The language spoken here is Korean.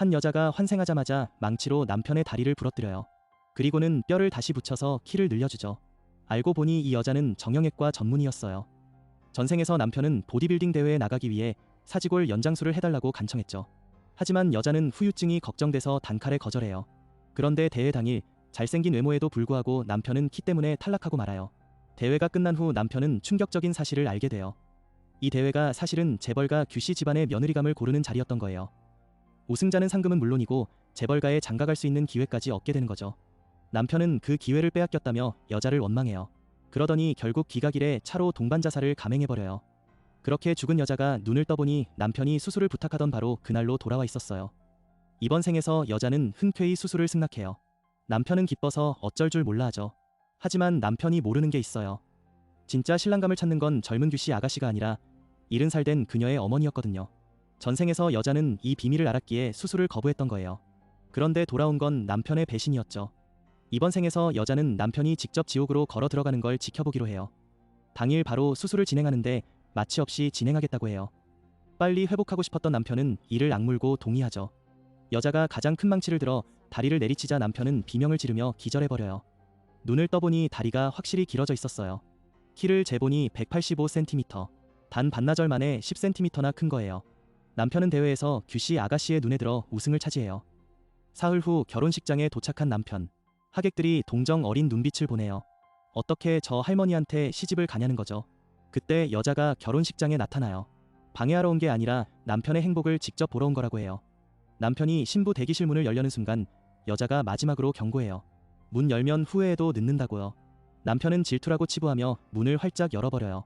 한 여자가 환생하자마자 망치로 남편의 다리를 부러뜨려요. 그리고는 뼈를 다시 붙여서 키를 늘려주죠. 알고 보니 이 여자는 정형외과 전문의였어요. 전생에서 남편은 보디빌딩 대회에 나가기 위해 사지골 연장술을 해달라고 간청했죠. 하지만 여자는 후유증이 걱정돼서 단칼에 거절해요. 그런데 대회 당일 잘생긴 외모에도 불구하고 남편은 키 때문에 탈락하고 말아요. 대회가 끝난 후 남편은 충격적인 사실을 알게 돼요. 이 대회가 사실은 재벌가 규씨 집안의 며느리감을 고르는 자리였던 거예요. 우승자는 상금은 물론이고 재벌가에 장가갈 수 있는 기회까지 얻게 되는 거죠. 남편은 그 기회를 빼앗겼다며 여자를 원망해요. 그러더니 결국 기각일에 차로 동반 자살을 감행해버려요. 그렇게 죽은 여자가 눈을 떠보니 남편이 수술을 부탁하던 바로 그날로 돌아와 있었어요. 이번 생에서 여자는 흔쾌히 수술을 승낙해요. 남편은 기뻐서 어쩔 줄 몰라 하죠. 하지만 남편이 모르는 게 있어요. 진짜 신랑감을 찾는 건 젊은 규씨 아가씨가 아니라 70살 된 그녀의 어머니였거든요. 전생에서 여자는 이 비밀을 알았기에 수술을 거부했던 거예요. 그런데 돌아온 건 남편의 배신이었죠. 이번 생에서 여자는 남편이 직접 지옥으로 걸어 들어가는 걸 지켜보기로 해요. 당일 바로 수술을 진행하는데 마취 없이 진행하겠다고 해요. 빨리 회복하고 싶었던 남편은 이를 악물고 동의하죠. 여자가 가장 큰 망치를 들어 다리를 내리치자 남편은 비명을 지르며 기절해버려요. 눈을 떠보니 다리가 확실히 길어져 있었어요. 키를 재보니 185cm. 단 반나절 만에 10cm나 큰 거예요. 남편은 대회에서 규씨 아가씨의 눈에 들어 우승을 차지해요. 사흘 후 결혼식장에 도착한 남편. 하객들이 동정 어린 눈빛을 보내요. 어떻게 저 할머니한테 시집을 가냐는 거죠. 그때 여자가 결혼식장에 나타나요. 방해하러 온 게 아니라 남편의 행복을 직접 보러 온 거라고 해요. 남편이 신부 대기실 문을 열려는 순간 여자가 마지막으로 경고해요. 문 열면 후회해도 늦는다고요. 남편은 질투라고 치부하며 문을 활짝 열어버려요.